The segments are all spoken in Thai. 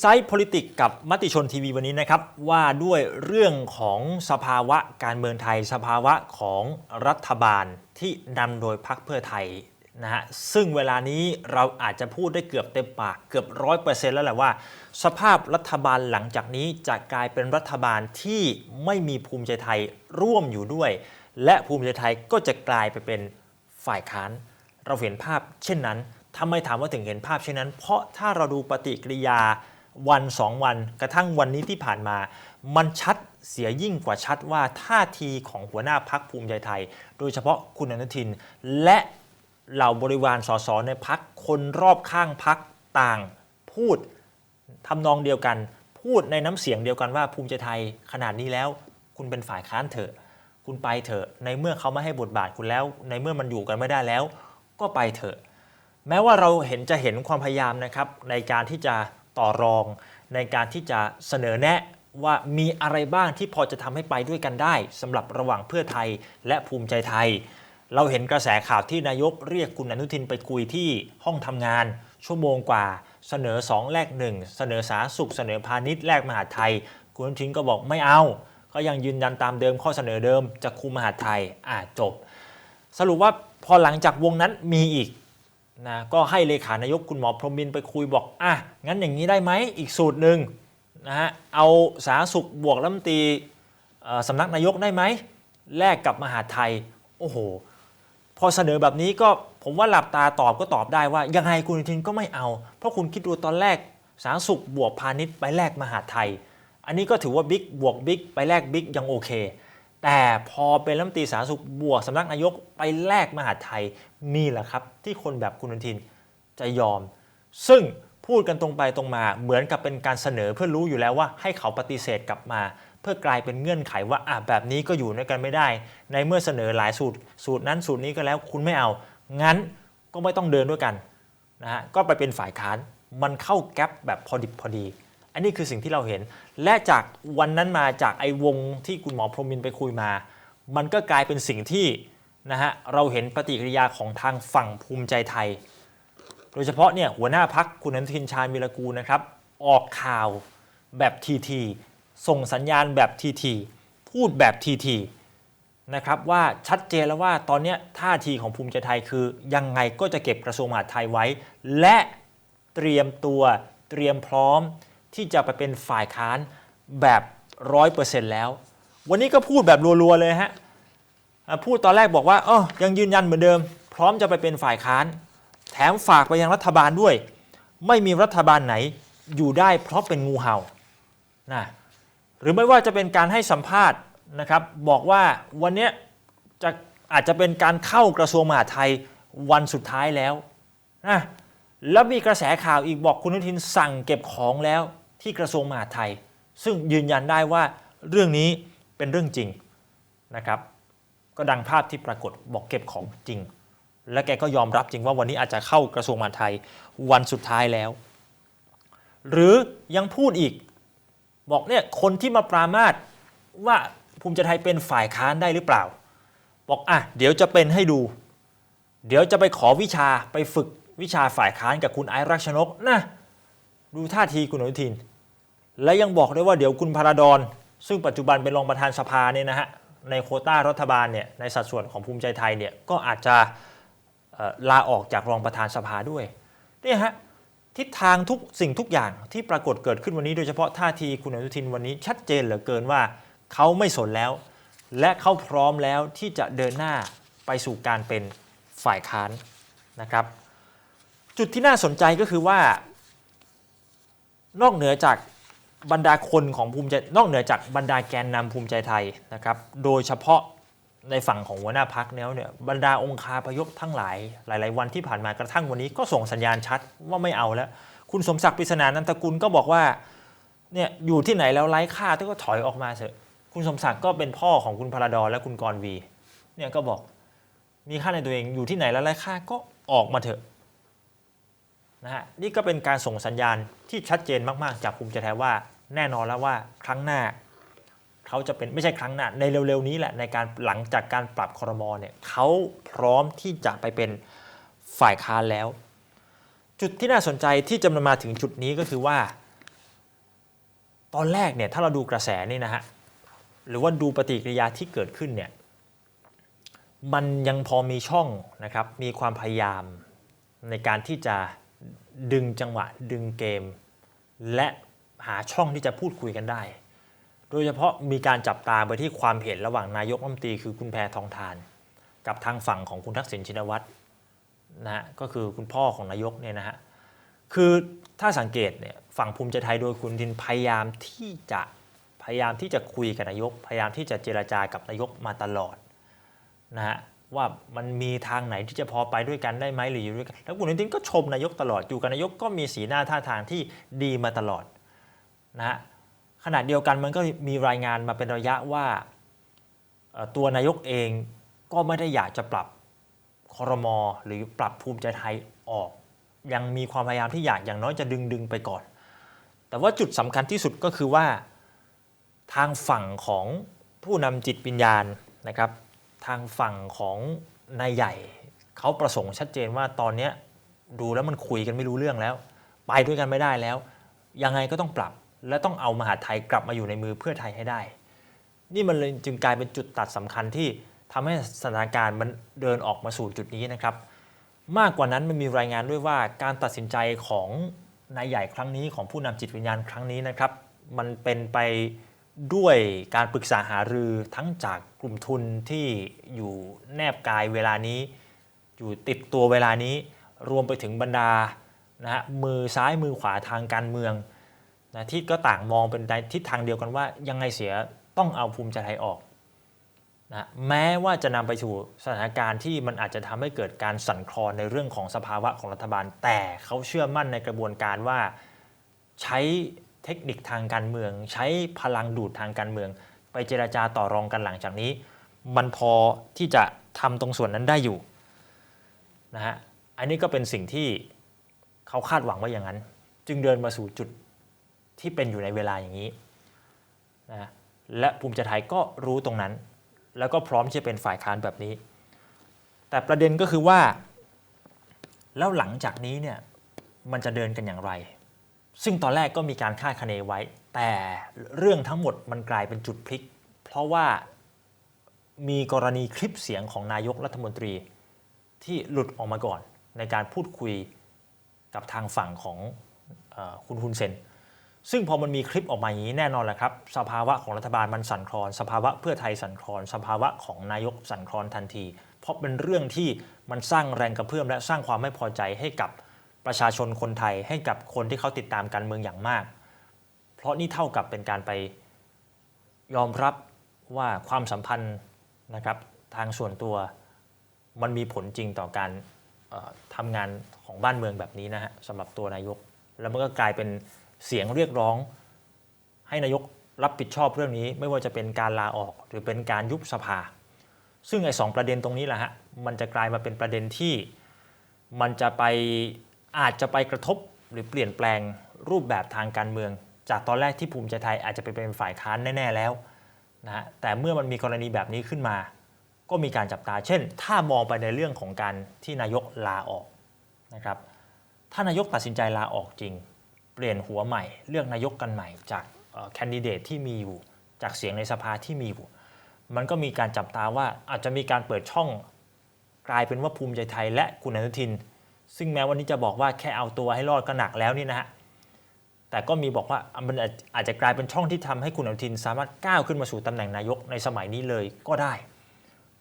ไซต์ politics กับมติชนทีวีวันนี้นะครับ ว่าด้วยเรื่องของสภาวะการเมืองไทย สภาวะของรัฐบาลที่นำโดยพรรคเพื่อไทยนะฮะซึ่งเวลานี้เราอาจจะพูดได้เกือบเต็มปากเกือบร้อยเปอร์เซ็นต์แล้วแหละว่า สภาพรัฐบาลหลังจากนี้จะกลายเป็นรัฐบาลที่ไม่มีภูมิใจไทยร่วมอยู่ด้วย และภูมิใจไทยก็จะกลายไปเป็นฝ่ายค้าน เราเห็นภาพเช่นนั้นทำไมถามว่าถึงเห็นภาพเช่นนั้น เพราะถ้าเราดูปฏิกิริยา วันสองวัน กระทั่งวันนี้ที่ผ่านมา มันชัดเสียยิ่งกว่าชัดว่าท่าทีของหัวหน้าพักภูมิใจไทย โดยเฉพาะคุณอนุทิน และเหล่าบริวารสสในพักคนรอบข้างพักต่างพูดทำนองเดียวกัน พูดในน้ำเสียงเดียวกันว่าภูมิใจไทยขนาดนี้แล้ว คุณเป็นฝ่ายค้านเถอะ คุณไปเถอะ ในเมื่อเขาไม่ให้บทบาทคุณแล้ว ในเมื่อมันอยู่กันไม่ได้แล้ว ก็ไปเถอะ แม้ว่าเราเห็นจะเห็นความพยายามนะครับในการที่จะ ต่อรองในการที่จะเสนอแนะว่ามีอะไรบ้างที่พอจะทำให้ไปด้วยกันได้สำหรับระหว่างเพื่อไทยและภูมิใจไทย เราเห็นกระแสข่าวที่นายกเรียกคุณอนุทินไปคุยที่ห้องทำงาน ชั่วโมงกว่า เสนอ 2 แลก1เสนอสาธารณสุขเสนอพาณิชย์แลกมหาไทย คุณอนุทินก็บอกไม่เอา ก็ยังยืนยันตามเดิมข้อเสนอเดิมจะคุมมหาไทยอ่าจบ สรุปว่าพอหลังจากวงนั้นมีอีก นะก็ให้เลขานายกคุณหมอพรหมินไปคุยบอกอะงั้นอย่างนี้ได้ไหมอีกสูตรหนึ่งนะฮะเอาสาธารณสุขบวกรัฐมนตรีสำนักนายกได้ไหมแลกกับมหาไทยโอ้โหพอเสนอแบบนี้ก็ผมว่าหลับตาตอบก็ตอบได้ว่า ยังไงคุณทินก็ไม่เอา เพราะคุณคิดดูตอนแรกสาธารณสุขบวกพาณิชย์ไปแลกมหาไทย อันนี้ก็ถือว่าบิ๊กบวกบิ๊กไปแลกบิ๊กยังโอเค แต่พอเป็นรัฐมนตรีสาธารณสุขบวกสำนักนายกไปแลกมหาไทยนี่แหละครับ ที่คนแบบคุณอนุทินจะยอม ซึ่งพูดกันตรงไปตรงมา เหมือนกับเป็นการเสนอเพื่อรู้อยู่แล้วว่าให้เขาปฏิเสธกลับมา เพื่อกลายเป็นเงื่อนไขว่าอะแบบนี้ก็อยู่ด้วยกันไม่ได้ ในเมื่อเสนอหลายสูตร สูตรนั้นสูตรนี้ก็แล้วคุณไม่เอา งั้นก็ไม่ต้องเดินด้วยกันนะฮะก็ไปเป็นฝ่ายค้านมันเข้าแก๊ปแบบพอดิบพอดี อันนี้คือสิ่งที่เราเห็น และจากวันนั้นมาจากไอ้วงที่คุณหมอพรหมินไปคุยมา มันก็กลายเป็นสิ่งที่นะฮะเราเห็นปฏิกิริยาของทางฝั่งภูมิใจไทย โดยเฉพาะเนี่ยหัวหน้าพักคุณอนุทินชาญวิรกูลนะครับ ออกข่าวแบบทีทีส่งสัญญาณแบบทีทีพูดแบบทีทีนะครับว่าชัดเจนแล้วว่าตอนนี้ท่าทีของภูมิใจไทยคือ ยังไงก็จะเก็บกระทรวงมหาดไทยไว้ และเตรียมตัวเตรียมพร้อม ที่จะไปเป็นฝ่ายค้านแบบร้อยเปอร์เซ็นต์แล้ว วันนี้ก็พูดแบบรัวๆเลยฮะพูดตอนแรกบอกว่าเออยังยืนยันเหมือนเดิม พร้อมจะไปเป็นฝ่ายค้าน แถมฝากไปยังรัฐบาลด้วย ไม่มีรัฐบาลไหนอยู่ได้เพราะเป็นงูเห่านะหรือไม่ว่าจะเป็นการให้สัมภาษณ์นะครับ บอกว่าวันนี้จะอาจจะเป็นการเข้ากระทรวงมหาดไทยวันสุดท้ายแล้วนะแล้วมีกระแสข่าวอีกบอกคุณอนุทินสั่งเก็บของแล้ว ที่กระทรวงมหาดไทย ซึ่งยืนยันได้ว่าเรื่องนี้เป็นเรื่องจริงนะครับ ก็ดังภาพที่ปรากฏบอกเก็บของจริง และแกก็ยอมรับจริงว่าวันนี้อาจจะเข้ากระทรวงมหาดไทยวันสุดท้ายแล้ว หรือยังพูดอีกบอกเนี่ยคนที่มาปรามาสว่าภูมิใจไทยเป็นฝ่ายค้านได้หรือเปล่า บอกอะเดี๋ยวจะเป็นให้ดู เดี๋ยวจะไปขอวิชาไปฝึกวิชาฝ่ายค้านกับคุณไอรักชนกนะดูท่าทีคุณอนุทิน และยังบอกด้วยว่าเดี๋ยวคุณพาราดอนซึ่งปัจจุบันเป็นรองประธานสภาเนี่ยนะฮะในโคต้ารัฐบาลเนี่ยในสัดส่วนของภูมิใจไทยเนี่ยก็อาจจะลาออกจากรองประธานสภาด้วยนี่ฮะทิศทางทุกสิ่งทุกอย่างที่ปรากฏเกิดขึ้นวันนี้โดยเฉพาะท่าทีคุณอนุทินวันนี้ชัดเจนเหลือเกินว่าเขาไม่สนแล้ว และเขาพร้อมแล้วที่จะเดินหน้าไปสู่การเป็นฝ่ายค้านนะครับ จุดที่น่าสนใจก็คือว่านอกเหนือจาก บรรดาคนของภูมิใจนอกเหนือจากบรรดาแกนนำภูมิใจไทยนะครับ โดยเฉพาะในฝั่งของหัวหน้าพักแล้วเนี่ยบรรดาองค์คาพยพทั้งหลาย หลาย ๆ วันที่ผ่านมากระทั่งวันนี้ก็ส่งสัญญาณชัดว่าไม่เอาแล้ว คุณสมศักดิ์ปริศนานันตกุลก็บอกว่าเนี่ยอยู่ที่ไหนแล้วไร้ค่าก็ถอยออกมาเถอะ คุณสมศักดิ์ก็เป็นพ่อของคุณพระดอและคุณกรวีเนี่ยก็บอกมีค่าในตัวเองอยู่ที่ไหนแล้วไร้ค่าก็ออกมาเถอะ นะฮะนี่ก็เป็นการส่งสัญญาณที่ชัดเจนมากๆ จากภูมิใจไทยว่าแน่นอนแล้วว่าครั้งหน้าเขาจะเป็นไม่ใช่ครั้งหน้าในเร็วๆนี้แหละในการหลังจากการปรับครมอเนี่ยเขาพร้อมที่จะไปเป็นฝ่ายค้านแล้ว จุดที่น่าสนใจที่จะมาถึงจุดนี้ก็คือว่า ตอนแรกเนี่ยถ้าเราดูกระแสนี่นะฮะหรือว่าดูปฏิกิริยาที่เกิดขึ้นเนี่ยมันยังพอมีช่องนะครับมีความพยายามในการที่จะ ดึงจังหวะดึงเกม และหาช่องที่จะพูดคุยกันได้ โดยเฉพาะมีการจับตาไปที่ความเห็นระหว่างนายกรัฐมนตรีคือคุณแพทองทาน กับทางฝั่งของคุณทักษิณชินวัตรนะฮะก็คือคุณพ่อของนายกเนี่ยนะฮะคือถ้าสังเกตเนี่ยฝั่งภูมิใจไทยโดยคุณทินพยายามที่จะพยายามที่จะคุยกับนายก พยายามที่จะเจรจากับนายกมาตลอดนะฮะ ว่ามันมีทางไหนที่จะพอไปด้วยกันได้ไหมหรืออยู่ด้วยกัน แล้วคุณอนุทินก็ชมนายกตลอดอยู่กับนายกก็มีสีหน้าท่าทางที่ดีมาตลอดนะฮะขณะเดียวกันมันก็มีรายงานมาเป็นระยะว่าตัวนายกเองก็ไม่ได้อยากจะปรับคอรมอหรือปรับภูมิใจไทยออก ยังมีความพยายามที่อยากอย่างน้อยจะดึงดึงไปก่อน แต่ว่าจุดสำคัญที่สุดก็คือว่าทางฝั่งของผู้นำจิตวิญญาณนะครับ ทางฝั่งของนายใหญ่ เขาประสงค์ชัดเจนว่าตอนนี้ดูแล้วมันคุยกันไม่รู้เรื่องแล้ว ไปด้วยกันไม่ได้แล้ว ยังไงก็ต้องปรับและต้องเอามหาไทยกลับมาอยู่ในมือเพื่อไทยให้ได้ นี่มันเลยจึงกลายเป็นจุดตัดสำคัญที่ทำให้สถานการณ์มันเดินออกมาสู่จุดนี้นะครับ มากกว่านั้นมันมีรายงานด้วยว่าการตัดสินใจของนายใหญ่ครั้งนี้ของผู้นำจิตวิญญาณครั้งนี้นะครับ มันเป็นไป ด้วยการปรึกษาหารือทั้งจากกลุ่มทุนที่อยู่แนบกายเวลานี้ อยู่ติดตัวเวลานี้ รวมไปถึงบรรดานะฮะมือซ้ายมือขวาทางการเมืองนะที่ก็ต่างมองเป็นในทิศทางเดียวกันว่ายังไงเสียต้องเอาภูมิใจไทยออกนะแม้ว่าจะนำไปสู่สถานการณ์ที่มันอาจจะทำให้เกิดการสั่นคลอนในเรื่องของสภาวะของรัฐบาล แต่เขาเชื่อมั่นในกระบวนการว่าใช้ เทคนิคทางการเมือง ใช้พลังดูดทางการเมือง ไปเจราจาต่อรองกันหลังจากนี้ มันพอที่จะทำตรงส่วนนั้นได้อยู่นะฮะอันนี้ก็เป็นสิ่งที่เขาคาดหวังว่าอย่างนั้น จึงเดินมาสู่จุดที่เป็นอยู่ในเวลาอย่างนี้นะฮะและภูมิใจไทยก็รู้ตรงนั้น แล้วก็พร้อมที่จะเป็นฝ่ายค้านแบบนี้ แต่ประเด็นก็คือว่า แล้วหลังจากนี้เนี่ยมันจะเดินกันอย่างไร ซึ่งตอนแรกก็มีการคาดคะเนไว้ แต่เรื่องทั้งหมดมันกลายเป็นจุดพลิก เพราะว่ามีกรณีคลิปเสียงของนายกรัฐมนตรีที่หลุดออกมาก่อน ในการพูดคุยกับทางฝั่งของอคุณฮุนเซน ซึ่งพอมันมีคลิปออกมาอย่างนี้แน่นอนแหละครับ สภาวะของรัฐบาลมันสั่นคลอน สภาวะเพื่อไทยสั่นคลอน สภาวะของนายกสั่นคลอนทันที เพราะเป็นเรื่องที่มันสร้างแรงกระเพื่อมและสร้างความไม่พอใจให้กับ ประชาชนคนไทยให้กับคนที่เขาติดตามการเมืองอย่างมาก เพราะนี่เท่ากับเป็นการไปยอมรับว่าความสัมพันธ์นะครับทางส่วนตัวมันมีผลจริงต่อการทำงานของบ้านเมืองแบบนี้นะฮะสำหรับตัวนายก แล้วมันก็กลายเป็นเสียงเรียกร้อง ให้นายกรับผิดชอบเรื่องนี้ ไม่ว่าจะเป็นการลาออกหรือเป็นการยุบสภา ซึ่งไอ้สองประเด็นตรงนี้แหละฮะมันจะกลายมาเป็นประเด็นที่มันจะไป อาจจะไปกระทบหรือเปลี่ยนแปลงรูปแบบทางการเมือง จากตอนแรกที่ภูมิใจไทยอาจจะไปเป็นฝ่ายค้านแน่ ๆแล้วนะฮะแต่เมื่อมันมีกรณีแบบนี้ขึ้นมา ก็มีการจับตา เช่น ถ้ามองไปในเรื่องของการที่นายกลาออกนะครับถ้านายกตัดสินใจลาออกจริง เปลี่ยนหัวใหม่ เลือกนายกกันใหม่ จากแคนดิเดตที่มีอยู่ จากเสียงในสภาที่มีอยู่ มันก็มีการจับตาว่าอาจจะมีการเปิดช่องกลายเป็นว่าภูมิใจไทยและคุณอนุทิน ซึ่งแม้วันนี้จะบอกว่าแค่เอาตัวให้รอดก็หนักแล้วนี่นะฮะแต่ก็มีบอกว่ามันอาจจะกลายเป็นช่องที่ทำให้คุณอนุทินสามารถก้าวขึ้นมาสู่ตำแหน่งนายกในสมัยนี้เลยก็ได้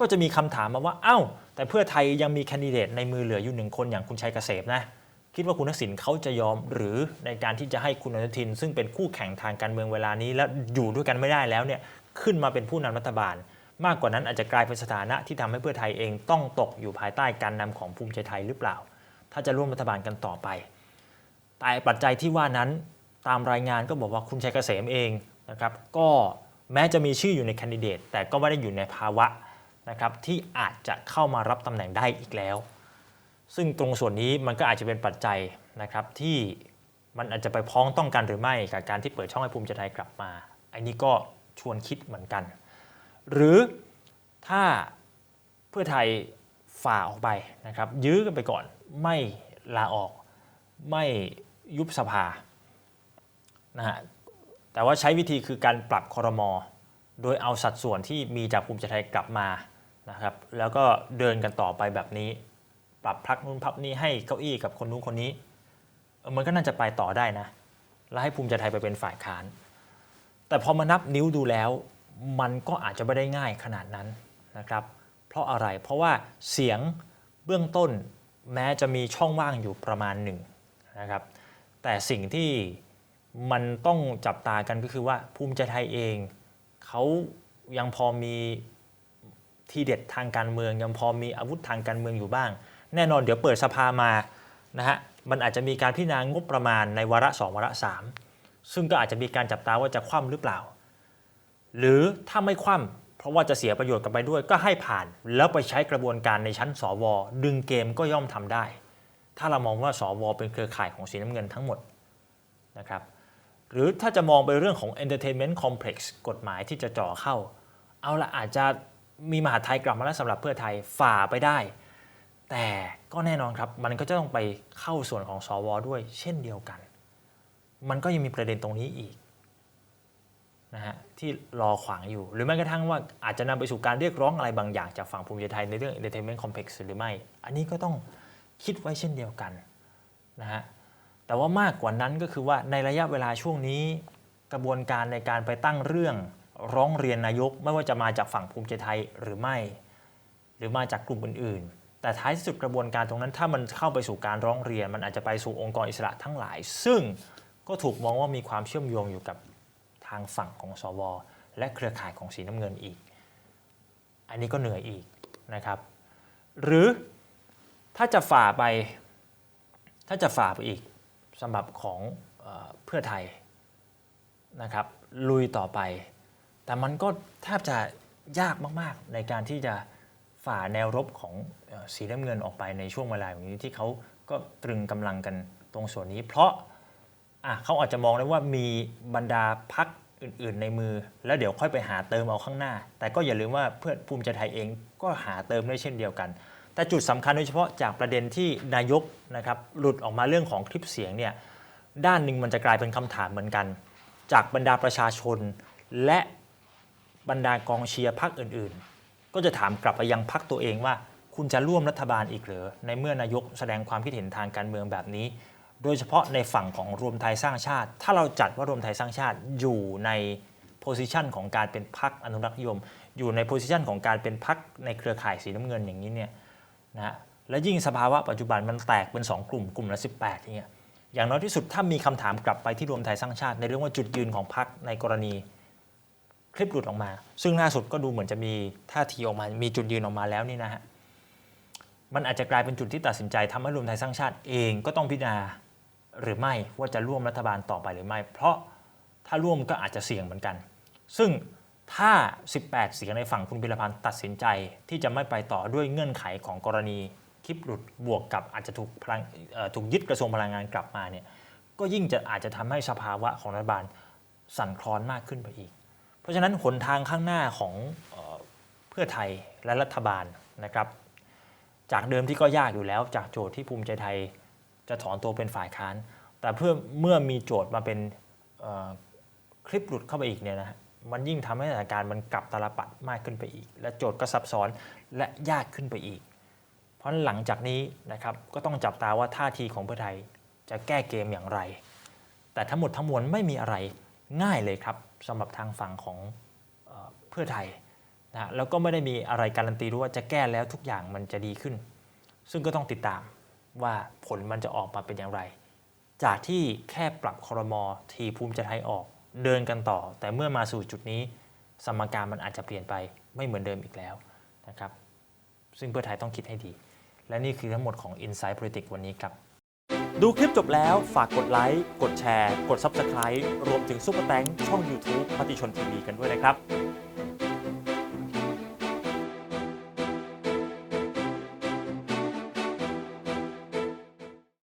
ก็จะมีคำถามมาว่า เอ้า แต่เพื่อไทยยังมีแคนดิเดตในมือเหลืออยู่หนึ่งคนอย่างคุณชัยเกษมนะ คิดว่าคุณทักษิณเขาจะยอมหรือในการที่จะให้คุณอนุทิน ซึ่งเป็นคู่แข่งทางการเมืองเวลานี้ แล้วอยู่ด้วยกันไม่ได้แล้วเนี่ยขึ้นมาเป็นผู้นำรัฐบาล มากกว่านั้นอาจจะกลายเป็นสถานะที่ทำให้เพื่อไทยเองต้องตกอยู่ภายใต้การนำของภูมิใจไทยหรือเปล่า ถ้าจะร่วมรัฐบาลกันต่อไป แต่ปัจจัยที่ว่านั้นตามรายงานก็บอกว่าคุณชัยเกษมเองนะครับก็แม้จะมีชื่ออยู่ในแคนดิเดต แต่ก็ไม่ได้อยู่ในภาวะนะครับที่อาจจะเข้ามารับตำแหน่งได้อีกแล้ว ซึ่งตรงส่วนนี้มันก็อาจจะเป็นปัจจัยนะครับที่มันอาจจะไปพ้องต้องกันหรือไม่กับการที่เปิดช่องให้ภูมิใจไทยกลับมา อันนี้ก็ชวนคิดเหมือนกัน หรือถ้าเพื่อไทยฝ่าออกไปนะครับยื้อกันไปก่อน ไม่ลาออก ไม่ยุบสภานะฮะแต่ว่าใช้วิธีคือการปรับคอรมอโดยเอาสัดส่วนที่มีจากภูมิใจไทยกลับมานะครับแล้วก็เดินกันต่อไปแบบนี้ ปรับพักนู้นพักนี้ให้เก้าอี้กับคนนู้นคนนี้ มันก็น่าจะไปต่อได้นะ แล้วให้ภูมิใจไทยไปเป็นฝ่ายค้าน แต่พอมานับนิ้วดูแล้ว มันก็อาจจะไม่ได้ง่ายขนาดนั้นนะครับ เพราะอะไรเพราะว่าเสียงเบื้องต้น แม้จะมีช่องว่างอยู่ประมาณหนึ่งนะครับแต่สิ่งที่มันต้องจับตากันก็คือว่าภูมิใจไทยเองเขายังพอมีทีเด็ดทางการเมือง ยังพอมีอาวุธทางการเมืองอยู่บ้าง แน่นอนเดี๋ยวเปิดสภามานะฮะมันอาจจะมีการพิจารณางบประมาณในวาระสองวาระสามซึ่งก็อาจจะมีการจับตาว่าจะคว่ำหรือเปล่า หรือถ้าไม่คว่ำ เพราะว่าจะเสียประโยชน์กันไปด้วยก็ให้ผ่าน แล้วไปใช้กระบวนการในชั้นสวดึงเกมก็ย่อมทำได้ ถ้าเรามองว่าสวเป็นเครือข่ายของสีน้ำเงินทั้งหมดนะครับหรือถ้าจะมองไปเรื่องของ entertainment complex กฎหมายที่จะจ่อเข้า เอาละอาจจะมีมหาไทยกลับมาแล้วสำหรับเพื่อไทยฝ่าไปได้ แต่ก็แน่นอนครับ มันก็จะต้องไปเข้าส่วนของสวด้วยเช่นเดียวกัน มันก็ยังมีประเด็นตรงนี้อีก นะฮะที่รอขวางอยู่ หรือแม้กระทั่งว่าอาจจะนำไปสู่การเรียกร้องอะไรบางอย่างจากฝั่งภูมิใจไทยในเรื่อง entertainment complex หรือไม่ อันนี้ก็ต้องคิดไว้เช่นเดียวกันนะฮะแต่ว่ามากกว่านั้นก็คือว่าในระยะเวลาช่วงนี้กระบวนการในการไปตั้งเรื่องร้องเรียนนายก ไม่ว่าจะมาจากฝั่งภูมิใจไทยหรือไม่ หรือมาจากกลุ่มอื่น ๆ แต่ท้ายที่สุดกระบวนการตรงนั้นถ้ามันเข้าไปสู่การร้องเรียน มันอาจจะไปสู่องค์กรอิสระทั้งหลาย ซึ่งก็ถูกมองว่ามีความเชื่อมโยงอยู่กับางฝั่งของสวและเครือข่ายของสีน้ำเงินอีก อันนี้ก็เหนื่อยอีกนะครับ หรือถ้าจะฝ่าไป ถ้าจะฝ่าไปอีกสำหรับของเออเพื่อไทยนะครับ ลุยต่อไป แต่มันก็แทบจะยากมากๆ ในการที่จะฝ่าแนวรบของสีน้ำเงินออกไปในช่วงเวลาอย่างนี้ที่เขาก็ตรึงกำลังกันตรงส่วนนี้ เพราะะเขาอาจจะมองได้ว่ามีบรรดาพัก อื่น ๆ ในมือ แล้วเดี๋ยวค่อยไปหาเติมเอาข้างหน้า แต่ก็อย่าลืมว่าเพื่อนภูมิใจไทยเองก็หาเติมได้เช่นเดียวกัน แต่จุดสำคัญโดยเฉพาะจากประเด็นที่นายกนะครับหลุดออกมาเรื่องของคลิปเสียงเนี่ยด้านหนึ่งมันจะกลายเป็นคำถามเหมือนกัน จากบรรดาประชาชน และบรรดากองเชียร์พรรคอื่น ๆ ก็จะถามกลับไปยังพรรคตัวเองว่า คุณจะร่วมรัฐบาลอีกหรือในเมื่อนายกแสดงความคิดเห็นทางการเมืองแบบนี้ โดยเฉพาะในฝั่งของรวมไทยสร้างชาติ ถ้าเราจัดว่ารวมไทยสร้างชาติอยู่ในโพสิชันของการเป็นพรรคอนุรักษ์นิยม อยู่ในโพสิชันของการเป็นพรรคในเครือข่ายสีน้ำเงินอย่างนี้เนี่ยนะฮะและยิ่งสภาวะปัจจุบันมันแตกเป็น2กลุ่มกลุ่มละ18อย่างเงี้ยอย่างน้อยที่สุดถ้ามีคำถามกลับไปที่รวมไทยสร้างชาติ ในเรื่องว่าจุดยืนของพรรคในกรณีคลิปหลุดออกมา ซึ่งล่าสุดก็ดูเหมือนจะมีท่าทีออกมา มีจุดยืนออกมาแล้วนี่นะฮะมันอาจจะกลายเป็นจุดที่ตัดสินใจทำให้รวมไทยสร้างชาติเองก็ต้องพิจารณา หรือไม่ว่าจะร่วมรัฐบาลต่อไปหรือไม่ เพราะถ้าร่วมก็อาจจะเสี่ยงเหมือนกัน ซึ่งถ้า 18 เสียงในฝั่งคุณพิรพันธ์ตัดสินใจที่จะไม่ไปต่อด้วยเงื่อนไขของกรณีคลิปหลุดบวกกับอาจจะถูกพลังถูกยึดกระทรวงพลังงานกลับมาเนี่ยก็ยิ่งจะอาจจะทำให้สภาวะของรัฐบาลสั่นคลอนมากขึ้นไปอีก เพราะฉะนั้นหนทางข้างหน้าของเออเพื่อไทยและรัฐบาลนะครับ จากเดิมที่ก็ยากอยู่แล้วจากโจทย์ที่ภูมิใจไทย จะถอนตัวเป็นฝ่ายค้าน แต่เพื่อเมื่อมีโจทย์มาเป็นคลิปหลุดเข้าไปอีกเนี่ยนะฮะมันยิ่งทำให้สถานการณ์มันกลับตาลปัดมากขึ้นไปอีก และโจทย์ก็ซับซ้อนและยากขึ้นไปอีก เพราะหลังจากนี้นะครับก็ต้องจับตาว่าท่าทีของเพื่อไทยจะแก้เกมอย่างไร แต่ทั้งหมดทั้งมวลไม่มีอะไรง่ายเลยครับสำหรับทางฝั่งของเออเพื่อไทยนะแล้วก็ไม่ได้มีอะไรการันตีด้วยว่าจะแก้แล้วทุกอย่างมันจะดีขึ้น ซึ่งก็ต้องติดตาม ว่าผลมันจะออกมาเป็นอย่างไร จากที่แค่ปรับคอรมอทีภูมิใจไทยออก เดินกันต่อ แต่เมื่อมาสู่จุดนี้ สมการมันอาจจะเปลี่ยนไปไม่เหมือนเดิมอีกแล้วนะครับ ซึ่งเพื่อไทยต้องคิดให้ดี และนี่คือทั้งหมดของ Inside Politics วันนี้ครับดูคลิปจบแล้วฝากกดไลค์ กดแชร์ กด Subscribe รวมถึงซุปเปอร์แตงช่อง YouTube มติชนทีวีกันด้วยนะครับ